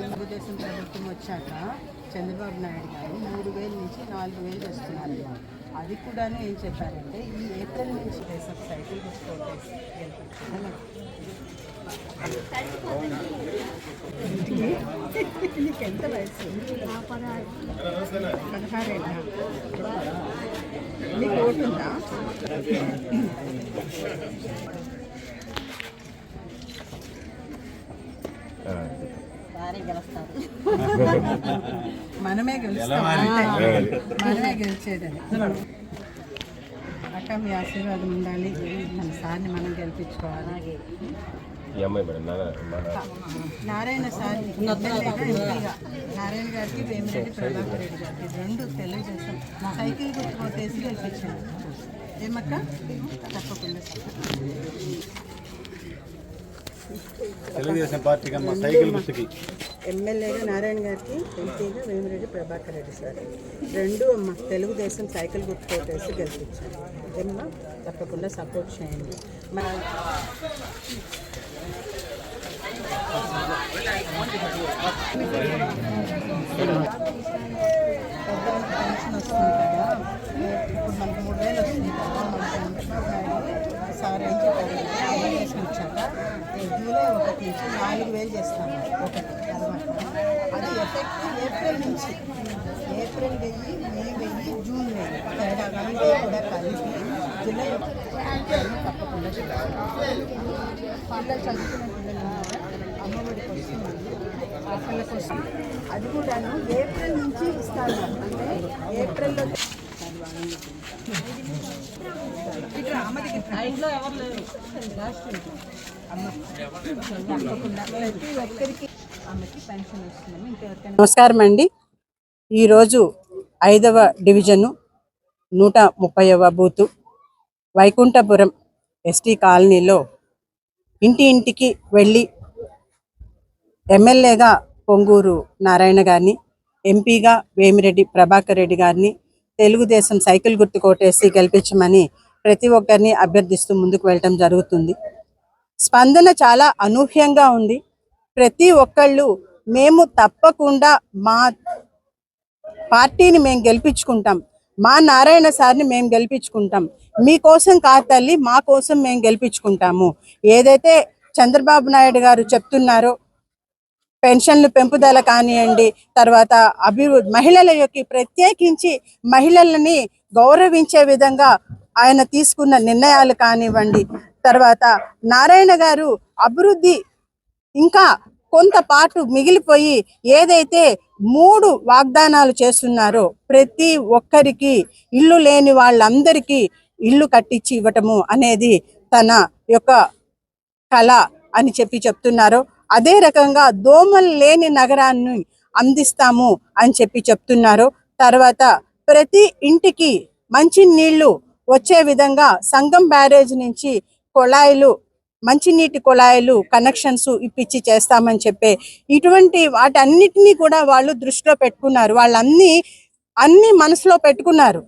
తెలుగుదేశం ప్రభుత్వం వచ్చాక చంద్రబాబు నాయుడు గారు మూడు వేలు నుంచి నాలుగు వేలు వస్తున్నారు. అది కూడాను ఏం చెప్పారంటే ఈ ఏప్రిల్ నుంచి దేశం సైకిల్ కొట్టేసి నీకు ఎంత వయసు? పదహారేనా? నీకు ఓటుందా? మనమే గెలుస్తాం. మనమే గెలిచేదని అక్క మీ ఆశీర్వాదం ఉండాలి. మన సార్ని మనం గెలిపించుకోవాలి. నారాయణ సార్ నారాయణ గారికి వేమిరెడ్డి ప్రభాకర్ రెడ్డి గారికి రెండు తెలుగుదేశం సైకిల్ గుర్తు కొట్టేసి గెలిపించాను ఏమక్క? తప్పకుండా. తెలుగుదేశం పార్టీకి అమ్మ సైకిల్ గుర్తుకి. ఎమ్మెల్యేగా నారాయణ గారికి ఎంపీగా వేమిరెడ్డి ప్రభాకర్ రెడ్డి సార్. రెండు అమ్మ తెలుగుదేశం సైకిల్ గుర్తు కొట్టేసి గెలిపించాను అదేమ్మా తప్పకుండా సపోర్ట్ చేయండి. మన పెద్దవాళ్ళకి పెన్షన్ వస్తుంది కదా ఇప్పుడు మనకు మూడు వేలు వస్తుంది కదా సార్ ఏం చెప్పారంటే అమలు వచ్చాక ఈ జూలై ఒకటి నుంచి నాలుగు వేలు చేస్తాము. ఒకటి అనమాట అది ఎఫెక్టివ్ ఏప్రిల్ నుంచి. ఏప్రిల్ వెయ్యి మే వెయ్యి జూన్ వెయ్యి. తేడా కానీ కూడా కలిపి జూలై ఒకటి. తప్పకుండా చేస్తాం పిల్లలు చదువుకునే పిల్లలు ఉన్నారా అమ్మఒడికి ఆ పిల్లలకు కోసం. అది కూడాను ఏప్రిల్ నుంచి ఇస్తాను. అంటే ఏప్రిల్లో ఇంట్లో ఎవరు లేరు లాస్ట్ నమస్కారం అండి. ఈరోజు ఐదవ డివిజను నూట ముప్పైవ బూతు వైకుంఠపురం ఎస్టీ కాలనీలో ఇంటి ఇంటికి వెళ్ళి ఎమ్మెల్యేగా పొంగూరు నారాయణ గారిని ఎంపీగా వేమిరెడ్డి ప్రభాకర్ రెడ్డి గారిని తెలుగుదేశం సైకిల్ గుర్తు కొట్టేసి గెలిపించమని ప్రతి ఒక్కరిని అభ్యర్థిస్తూ ముందుకు వెళ్ళటం జరుగుతుంది. స్పందన చాలా అనూహ్యంగా ఉంది. ప్రతి ఒక్కళ్ళు మేము తప్పకుండా మా పార్టీని మేము గెలిపించుకుంటాం. మా నారాయణ సార్ని మేము గెలిపించుకుంటాం. మీకోసం కాతల్లి తల్లి మా కోసం మేము గెలిపించుకుంటాము. ఏదైతే చంద్రబాబు నాయుడు గారు చెప్తున్నారో పెన్షన్లు పెంపుదల కానివ్వండి తర్వాత అభివృద్ధి మహిళల యొక్క ప్రత్యేకించి మహిళలని గౌరవించే విధంగా ఆయన తీసుకున్న నిర్ణయాలు కానివ్వండి తర్వాత నారాయణ గారు అభివృద్ధి ఇంకా కొంత పాటు మిగిలిపోయి ఏదైతే మూడు వాగ్దానాలు చేస్తున్నారో ప్రతి ఒక్కరికి ఇల్లు లేని వాళ్ళందరికీ ఇల్లు కట్టించి ఇవ్వటము అనేది తన యొక్క కళ అని చెప్పి చెప్తున్నారు. అదే రకంగా దోమలు లేని నగరాన్ని అందిస్తాము అని చెప్పి చెప్తున్నారు. తర్వాత ప్రతి ఇంటికి మంచి నీళ్ళు వచ్చే విధంగా సంగం బ్యారేజ్ నుంచి కొళాయిలు మంచినీటి కుళాయిలు కనెక్షన్స్ ఇప్పించి చేస్తామని చెప్పే ఇటువంటి వాటన్నిటినీ కూడా వాళ్ళు దృష్టిలో పెట్టుకున్నారు. వాళ్ళన్నీ అన్ని మనసులో పెట్టుకున్నారు.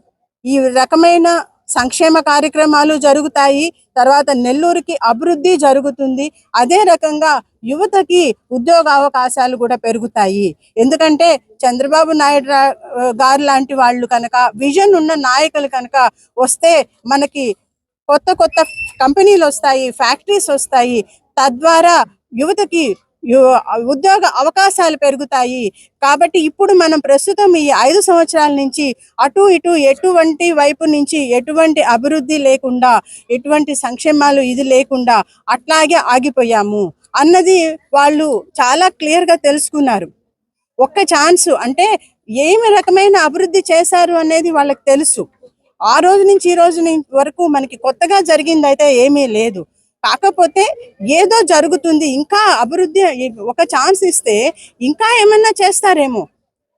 ఈ రకమైన సంక్షేమ కార్యక్రమాలు జరుగుతాయి. తర్వాత నెల్లూరుకి అభివృద్ధి జరుగుతుంది. అదే రకంగా యువతకి ఉద్యోగ అవకాశాలు కూడా పెరుగుతాయి. ఎందుకంటే చంద్రబాబు నాయుడు గారు లాంటి వాళ్ళు కనుక విజన్ ఉన్న నాయకులు కనుక వస్తే మనకి కొత్త కొత్త కంపెనీలు వస్తాయి ఫ్యాక్టరీస్ వస్తాయి. తద్వారా యువతకి ఉద్యోగ అవకాశాలు పెరుగుతాయి. కాబట్టి ఇప్పుడు మనం ప్రస్తుతం ఈ ఐదు సంవత్సరాల నుంచి అటు ఇటు ఎటువంటి వైపు నుంచి ఎటువంటి అభివృద్ధి లేకుండా ఎటువంటి సంక్షేమాలు ఇది లేకుండా అట్లాగే ఆగిపోయాము. అన్నది వాళ్ళు చాలా క్లియర్గా తెలుసుకున్నారు. ఒక్క ఛాన్స్ అంటే ఏమి రకమైన అభివృద్ధి చేశారు అనేది వాళ్ళకి తెలుసు. ఆ రోజు నుంచి ఈ రోజు నుంచి వరకు మనకి కొత్తగా జరిగిందైతే ఏమీ లేదు. కాకపోతే ఏదో జరుగుతుంది ఇంకా అభివృద్ధి ఒక ఛాన్స్ ఇస్తే ఇంకా ఏమన్నా చేస్తారేమో.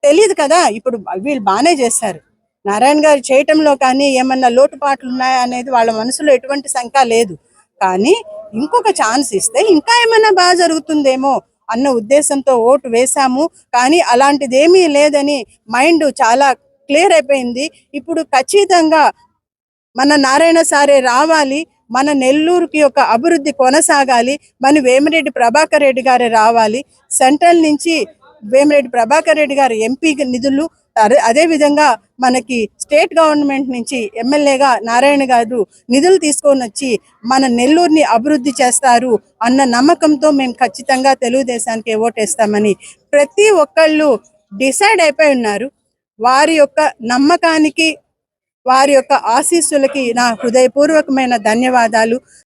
తెలియదు కదా ఇప్పుడు వీళ్ళు బాగానే చేస్తారు. నారాయణ గారు చేయటంలో కానీ ఏమన్నా లోటుపాట్లు ఉన్నాయా అనేది వాళ్ళ మనసులో ఎటువంటి శంక లేదు. కానీ ఇంకొక ఛాన్స్ ఇస్తే ఇంకా ఏమైనా బాగా జరుగుతుందేమో అన్న ఉద్దేశంతో ఓటు వేశాము. కానీ అలాంటిది ఏమీ లేదని మైండ్ చాలా క్లియర్ అయిపోయింది. ఇప్పుడు ఖచ్చితంగా మన నారాయణ సారే రావాలి మన నెల్లూరుకి ఒక అభివృద్ధి కొనసాగాలి. మన వేమిరెడ్డి ప్రభాకర్ రెడ్డి గారు రావాలి. సెంట్రల్ నుంచి వేమిరెడ్డి ప్రభాకర్ రెడ్డి గారు ఎంపీ నిధులు అదే అదే విధంగా మనకి స్టేట్ గవర్నమెంట్ నుంచి ఎమ్మెల్యేగా నారాయణ గారు నిధులు తీసుకొని వచ్చి మన నెల్లూరుని అభివృద్ధి చేస్తారు అన్న నమ్మకంతో మేము ఖచ్చితంగా తెలుగుదేశానికి ఓటేస్తామని ప్రతి ఒక్కళ్ళు డిసైడ్ అయిపోయి ఉన్నారు. వారి యొక్క నమ్మకానికి వారి యొక్క ఆశీస్సులకి నా హృదయపూర్వకమైన ధన్యవాదాలు.